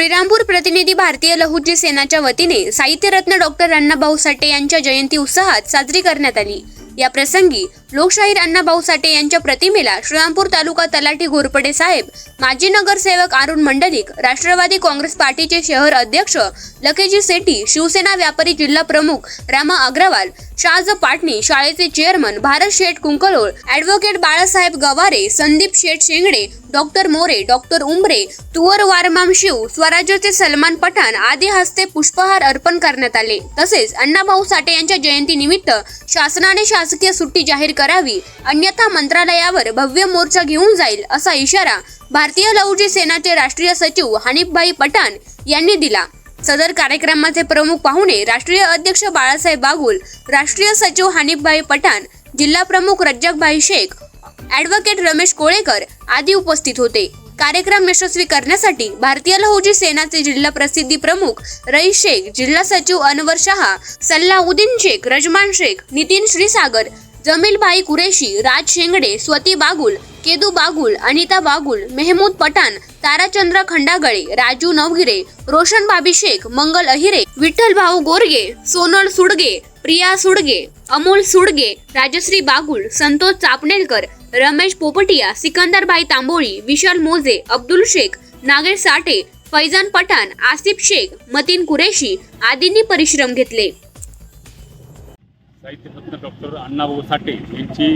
श्रीरामपूर प्रतिनिधी भारतीय लहुजी सेनाच्या वतीने साहित्यरत्न डॉक्टर अण्णाभाऊ साठे यांच्या जयंती उत्साहात साजरी करण्यात आली. या प्रसंगी लोकशाहीर अण्णाभाऊ साठे यांच्या प्रतिमेला श्रीरामपूर तालुका तलाठी घोरपडे साहेब माजी नगरसेवक अरुण मंडलिक राष्ट्रवादी काँग्रेस पार्टीचे शहर अध्यक्ष लकेजी सेठी शिवसेना व्यापारी जिल्हा प्रमुख रामा अग्रवाल शाहज पाटणी शाळेचे chairman Bharat Sheth Kunkulol advocate Balasaheb Gaware Sandeep Sheth Shengade doctor More doctor Umbare Tuwar वारमाम शिव स्वराज्याचे सलमान पठाण आदी हस्ते पुष्पहार अर्पण करण्यात आले. तसेच अण्णाभाऊ साठे यांच्या जयंती निमित्त शासनाने शासकीय सुट्टी जाहीर करावी अन्यथा मंत्रालयावर भव्य मोर्चा घेऊन जाईल असा इशारा भारतीय लहुजी सेनाचे राष्ट्रीय सचिव हनीफभाई पठाण यांनी दिला. सदर कार्यक्रमाचे प्रमुख पाहुणे राष्ट्रीय अध्यक्ष बाळासाहेब बागुल राष्ट्रीय सचिव हनीफभाई पठाण जिल्हा प्रमुख रज्जकभाई शेख ॲडव्होकेट रमेश कोळेकर आदी उपस्थित होते. कार्यक्रम यशस्वी करण्यासाठी भारतीय लहुजी सेनाचे जिल्हा प्रसिद्धी प्रमुख रई शेख जिल्हा सचिव अनवर शहा सल्लाउद्दीन शेख रजमान शेख नितीन श्रीसागर जमीलभाई कुरेशी राज शेंगडे स्वती बागुल केदू बागुल अनिता बागुल मेहमूद पठाण ताराचंद्र खंडागळे राजू नवगिरे रोशन बाबी शेख मंगल अहिरे विठ्ठल भाऊ गोरगे सोनल सुडगे प्रिया सुडगे अमोल सुडगे राजश्री बागुल संतोष चापणेलकर रमेश पोपटिया सिकंदरबाई तांबोळी विशाल मोजे अब्दुल शेख नागेश साठे फैजान पठाण आसिफ शेख मतीन कुरेशी आदींनी परिश्रम घेतले. साहित्यरत्न डॉक्टर अण्णाभाऊ साठे यांची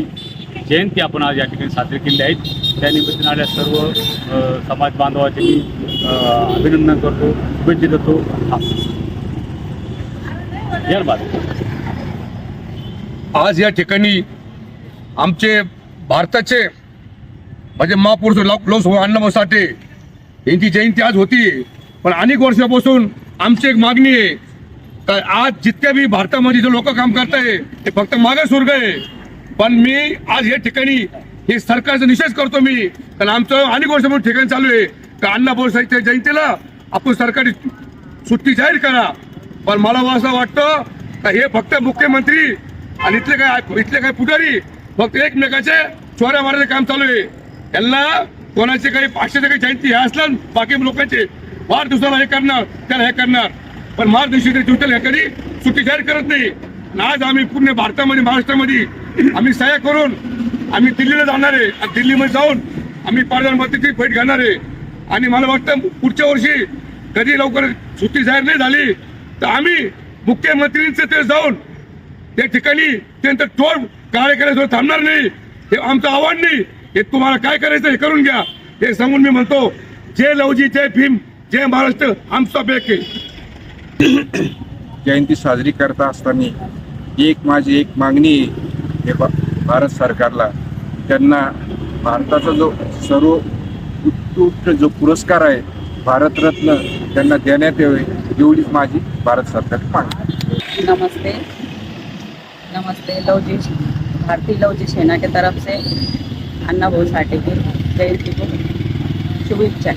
जयंती आपण आज या ठिकाणी साजरी केली आहे. त्या निमित्ताने आल्या सर्व समाज बांधवाचे मी अभिनंदन करतो शुभेच्छा देतो. आज या ठिकाणी आमचे भारताचे म्हणजे महापुरुष लोक लोकसभा अण्णाभाऊ साठे यांची जयंती आज होती. पण अनेक वर्षापासून आमची एक मागणी आहे का आज जितक्या बी भारतामध्ये जे लोक काम करताय ते फक्त मागे स्वर्ग आहे. पण मी आज या ठिकाणी हे सरकारचा निषेध करतो मी. कारण आमचं अनेक वर्षापासून ठिकाण चालू आहे. का अण्णाभाऊ साहित्य जयंतीला आपण सरकारी सुट्टी जाहीर करा. पण मला असं वाटतं का हे फक्त मुख्यमंत्री आणि इथले काय इथले काय पुढारी फक्त एकमेकाचे चोऱ्या मारायचं काम चालू आहे. त्यांना कोणाचे काही पाचशेचे काही जयंती हे असलं बाकी लोकांचे वाढदिवसाला हे करणार त्याला हे करणार. पण महादिवशी ट्विटर हे कधी सुट्टी जाहीर करत नाही. आज आम्ही पूर्ण भारतामध्ये महाराष्ट्रामध्ये आम्ही सह्या करून आम्ही दिल्लीला जाणार आहे. आणि दिल्लीमध्ये जाऊन आम्ही प्रधानमंत्रीची भेट घेणार आहे. आणि मला वाटतं पुढच्या वर्षी कधी लवकर सुट्टी जाहीर नाही झाली तर आम्ही मुख्यमंत्रींचं ते जाऊन त्या ठिकाणी त्यांचं चोर कार्यक्रम थांबणार नाही. हे आमचं आव्हान नाही. हे तुम्हाला काय करायचं हे करून घ्या. हे सांगून मी म्हणतो जय लवजी जय भीम जय महाराष्ट्र आमचा बेक आहे. जयंती साजरी करता असताना एक माझी एक मागणी आहे. हे भारत सरकारला त्यांना भारताचा जो सर्व उत्कृष्ट जो पुरस्कार आहे भारतरत्न त्यांना देण्यात यावे एवढीच माझी भारत सरकारची मागणी नमस्ते. नमस्ते लवजीश भारतीय लवजी सेना के तरफ से अन्ना भाऊ साठे की जयंती को शुभेच्छा।